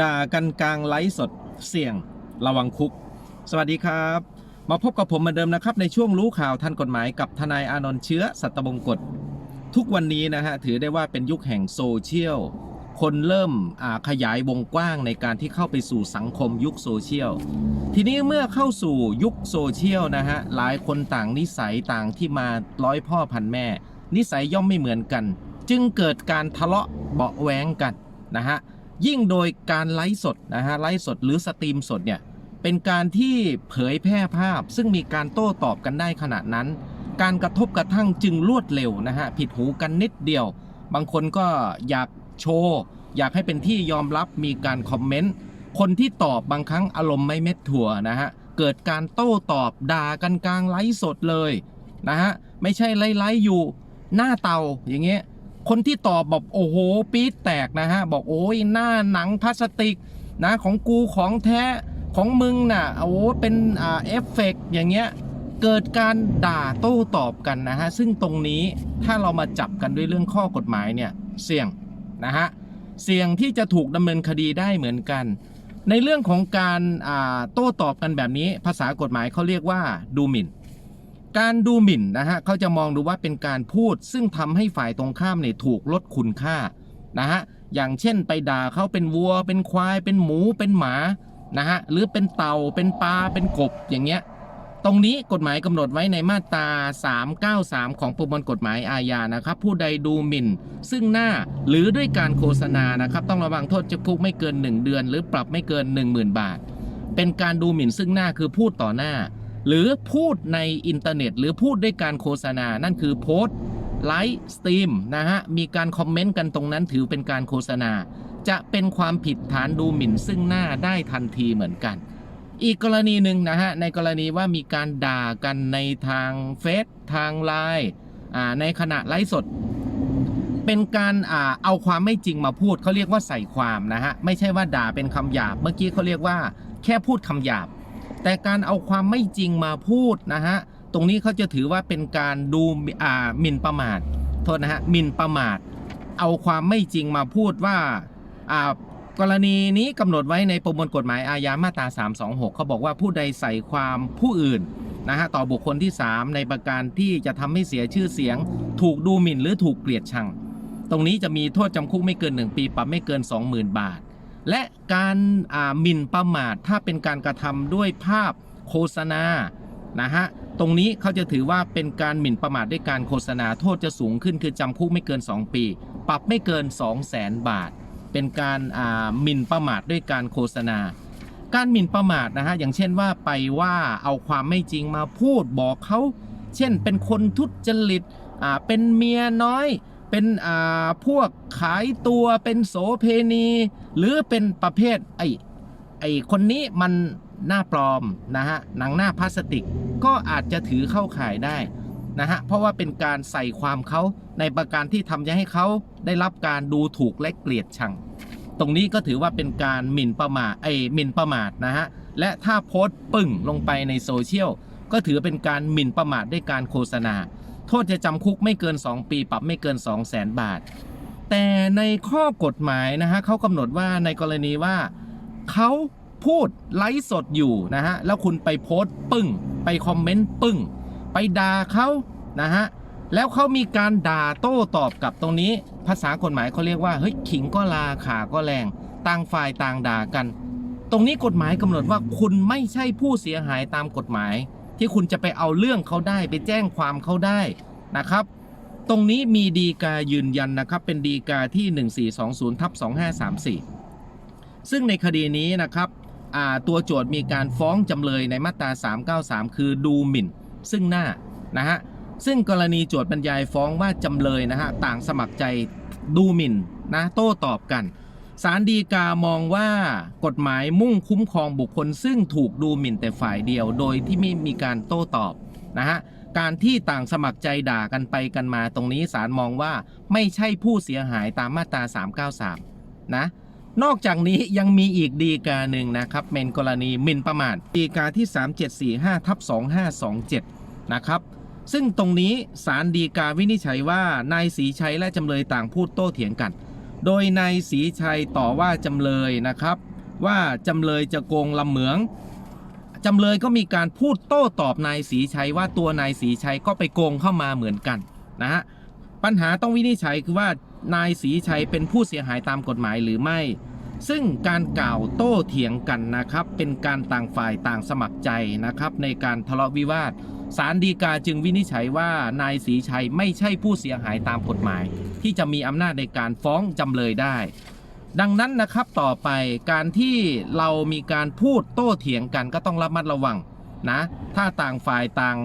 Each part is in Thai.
ด่ากันกลางไลฟ์สดเสี่ยงระวังคุก สวัสดีครับ มาพบกับผมเหมือนเดิมนะครับ ในช่วงรู้ข่าวทันกฎหมายกับทนายอานนท์เชื้อสัตบงกฎ ทุกวันนี้นะฮะถือได้ว่าเป็นยุคแห่งโซเชียลคนเริ่มขยายวงกว้างในการที่เข้าไปสู่สังคมยุคโซเชียล ทีนี้เมื่อเข้าสู่ยุคโซเชียลนะฮะหลายคนต่างนิสัยต่างที่มาร้อยพ่อพันแม่ นิสัยย่อมไม่เหมือนกัน จึงเกิดการทะเลาะเบาะแว้งกันนะฮะ ยิ่งโดยการไลฟ์สดนะฮะไลฟ์สดหรือสตรีมสดเนี่ยเป็นการที่เผยแพร่ภาพ ซึ่งมีการโต้ตอบกันได้ขนาดนั้น การกระทบกระทั่งจึงรวดเร็วนะฮะผิดหูกันนิดเดียว บางคนก็อยากโชว์อยากให้เป็นที่ยอมรับมีการคอมเมนต์คนที่ตอบบางครั้งอารมณ์ไม่เม็ดถั่วนะฮะเกิดการโต้ตอบด่ากันกลางไลฟ์สดเลยนะฮะไม่ใช่ไลฟ์ไลฟ์อยู่หน้าเตาอย่างเงี้ย คนที่ตอบบอกโอ้โหปี๊ดแตกนะฮะบอกโอ้ยหน้าหนังพลาสติกนะของกูของแท้ของมึงน่ะโอ้เป็นอ่าเอฟเฟกต์อย่างเงี้ยเกิดการด่าโต้ตอบกันนะฮะซึ่งตรงนี้ถ้าเรามาจับกันด้วยเรื่องข้อกฎหมายเนี่ยเสี่ยงนะฮะเสี่ยงที่จะถูกดำเนินคดีได้เหมือนกัน ในเรื่องของการโต้ตอบกันแบบนี้ ภาษากฎหมายเขาเรียกว่าดูหมิ่น การดูหมิ่นนะฮะเขาจะมองดูว่าเป็นการพูด ซึ่งทำให้ฝ่ายตรงข้ามเนี่ยถูกลดคุณค่านะฮะอย่างเช่นไปด่าเขาเป็นวัว เป็นควาย เป็นหมู เป็นหมานะฮะหรือเป็นเต่าเป็นปลาเป็นกบอย่างเงี้ยตรงนี้กฎหมายกำหนดไว้ในมาตรา 393 ของประมวลกฎหมายอาญานะครับ ผู้ใดดูหมิ่น ซึ่งหน้าหรือด้วยการโฆษณานะครับ ต้องระวังโทษจำคุกไม่เกิน 1 เดือน หรือปรับไม่เกิน 10,000 บาท เป็นการดูหมิ่นซึ่งหน้าคือพูดต่อหน้า หรือพูดในอินเทอร์เน็ต หรือพูดด้วยการโฆษณา นั่นคือโพสต์ไลฟ์สตรีมนะฮะ มีการคอมเมนต์กันตรงนั้นถือเป็นการโฆษณา จะเป็นความผิดฐานดูหมิ่นซึ่งหน้าได้ทันทีเหมือนกัน อีกกรณีหนึ่งนะฮะ ในกรณีว่ามีการด่ากันในทางเฟซทางไลน์ในขณะไลฟ์สด เป็นการอเอาความไม่จริงมาพูดเขาเรียกว่าใส่ความนะฮะ ไม่ใช่ว่าด่าเป็นคำหยาบ เมื่อกี้เขาเรียกว่าแค่พูดคำหยาบ แต่การเอาความไม่จริงมาพูดนะฮะตรงนี้เขาจะถือว่าเป็นการดูอ่าหมิ่นประมาทโทษนะฮะหมิ่นประมาท เอาความไม่จริงมาพูดว่าอ่ากรณีนี้กำหนดไว้ในประมวลกฎหมายอาญามาตรา 326 เขาบอกว่าผู้ใดใส่ความผู้อื่นนะฮะต่อบุคคลที่ 3 ในประการที่จะทำให้เสียชื่อเสียง ถูกดูหมิ่นหรือถูกเกลียดชัง ตรงนี้จะมีโทษจำคุกไม่เกิน 1 ปีปรับไม่เกิน 20,000 บาท และการหมิ่นประมาทถ้าเป็นการกระทำด้วยภาพโฆษณานะฮะตรงนี้เขาจะถือว่าเป็นการหมิ่นประมาทด้วยการโฆษณาโทษจะสูงขึ้นคือจำคุกไม่เกิน 2 ปี ปรับไม่เกิน 2 0 0แสนบาท เป็นการหมิ่นประมาทด้วยการโฆษณา การหมิ่นประมาทนะฮะอย่างเช่นว่าไปว่าเอาความไม่จริงมาพูดบอกเขา เช่นเป็นคนทุจริตอ่าเป็นเมียน้อย เป็นอ่าพวกขายตัวเป็นโสเพณี หรือเป็นประเภทไอ้ไอ้คนนี้มันหน้าปลอมนะฮะหนังหน้าพลาสติกก็อาจจะถือเข้าข่ายได้นะฮะเพราะว่าเป็นการใส่ความเขาในประการที่ทำให้เขาได้รับการดูถูกและเกลียดชัง ตรงนี้ก็ถือว่าเป็นการหมิ่นประมาทไอ้หมิ่นประมาทนะฮะและถ้าโพสต์ปึ่งลงไปในโซเชียลก็ถือเป็นการหมิ่นประมาทด้วยการโฆษณา โทษจะจำคุกไม่เกิน 2 ปี ปรับไม่เกิน 2 0 0แสนบาท แต่ในข้อกฎหมายนะฮะเขากำหนดว่าในกรณีว่าเขาพูดไลฟ์สดอยู่นะฮะแล้วคุณไปโพสต์ปึ้ง ไปคอมเมนต์ปึ้ง ไปด่าเขานะฮะแล้วเขามีการด่าโต้ตอบกับตรงนี้ ภาษากฎหมายเขาเรียกว่าเฮ้ยขิงก็ลาขาก็แรง ต่างฝ่ายต่างด่ากัน ตรงนี้กฎหมายกำหนดว่าคุณไม่ใช่ผู้เสียหายตามกฎหมาย ที่คุณจะไปเอาเรื่องเขาได้ไปแจ้งความเขาได้นะครับ ตรงนี้มีดีกายืนยันนะครับ เป็นดีกาที่ 1420ทับ2534 ซึ่งในคดีนี้นะครับตัวโจทย์มีการฟ้องจำเลยในมาตรา 393 คือดูหมิ่น ซึ่งหน้านะฮะซึ่งกรณีโจทย์บรรยายฟ้องว่าจำเลยนะฮะต่างสมัครใจดูหมิ่นนะโต้ตอบกัน ศาลฎีกามองว่ากฎหมายมุ่งคุ้มครองบุคคล ซึ่งถูกดูหมิ่นแต่ฝ่ายเดียว โดยที่ไม่มีการโต้ตอบนะฮะการที่ต่างสมัครใจด่ากันไปกันมาตรงนี้ศาลมองว่าไม่ใช่ผู้เสียหายตามมาตรา 393 นะ นอกจากนี้ยังมีอีกดีกาหนึ่งนะครับเป็นกรณีหมิ่นประมาทดีกาที่ 3745ทับ2527 นะครับซึ่งตรงนี้ศาลฎีกาวินิจฉัยว่านายศรีชัยและจำเลยต่างพูดโต้เถียงกัน โดยนายศรีชัยต่อว่าจำเลยนะครับ ว่าจำเลยจะโกงลำเหมืองจำเลยก็มีการพูดโต้ตอบนายศรีชัยว่าตัวนายศรีชัยก็ไปโกงเข้ามาเหมือนกันนะฮะปัญหาต้องวินิจฉัยคือว่านายศรีชัยเป็นผู้เสียหายตามกฎหมายหรือไม่ ซึ่งการกล่าวโต้เถียงกันนะครับ เป็นการต่างฝ่ายต่างสมัครใจนะครับในการทะเลาะวิวาทศาลฎีกาจึงวินิจฉัยว่านายศรีชัยไม่ใช่ผู้เสียหายตามกฎหมาย ที่จะมีอำนาจในการฟ้องจำเลยได้ ดังนั้นนะครับต่อไปการที่เรามีการพูดโต้เถียงกันก็ต้องระมัดระวังนะถ้าต่างฝ่ายต่าง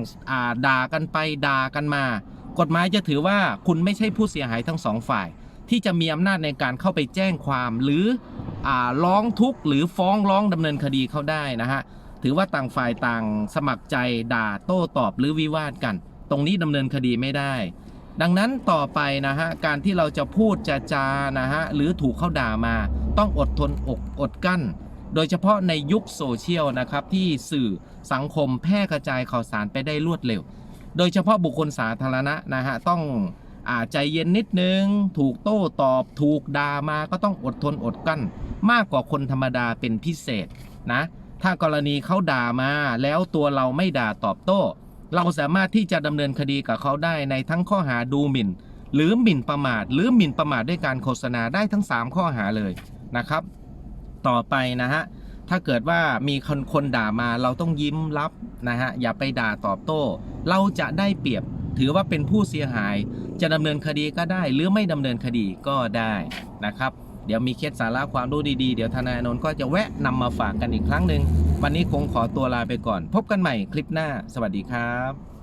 าด่ากันไปด่ากันมา กฎหมายจะถือว่าคุณไม่ใช่ผู้เสียหายทั้งสองฝ่าย ที่จะมีอำนาจในการเข้าไปแจ้งความหรือ ร้องทุกข์หรือฟ้องร้องดำเนินคดีเขาได้นะฮะถือว่าต่างฝ่ายต่างสมัครใจด่าโต้ตอบหรือวิวาทกัน ตรงนี้ดำเนินคดีไม่ได้ ดังนั้นต่อไปนะฮะการที่เราจะพูดจะจานะฮะหรือถูกเข้าด่ามาต้องอดทนอกอดกั้น โดยเฉพาะในยุคโซเชียลนะครับที่สื่อสังคมแพร่กระจายข่าวสารไปได้รวดเร็ว โดยเฉพาะบุคคลสาธารณะนะฮะต้อง อาใจเย็นนิดนึง ถูกโต้ตอบ ถูกด่ามาก็ต้องอดทนอดกั้น มากกว่าคนธรรมดาเป็นพิเศษนะ ถ้ากรณีเขาด่ามาแล้วตัวเราไม่ด่าตอบโต้ เราสามารถที่จะดำเนินคดีกับเขาได้ในทั้งข้อหาดูหมิ่น หรือหมิ่นประมาท หรือหมิ่นประมาทด้วยการโฆษณาได้ทั้ง 3 ข้อหาเลยนะครับ ต่อไปนะฮะถ้าเกิดว่ามีคนคนด่ามาเราต้องยิ้มรับนะฮะอย่าไปด่าตอบโต้ เราจะได้เปรียบ ถือว่าเป็นผู้เสียหายจะดำเนินคดีก็ได้ หรือไม่ดำเนินคดีก็ได้นะครับ เดี๋ยวมีเคสสาระความรู้ดีๆ เดี๋ยวทนายอนนท์ก็จะแวะนำมาฝากกันอีกครั้งหนึ่งวันนี้คงขอตัวลาไปก่อน พบกันใหม่คลิปหน้า สวัสดีครับ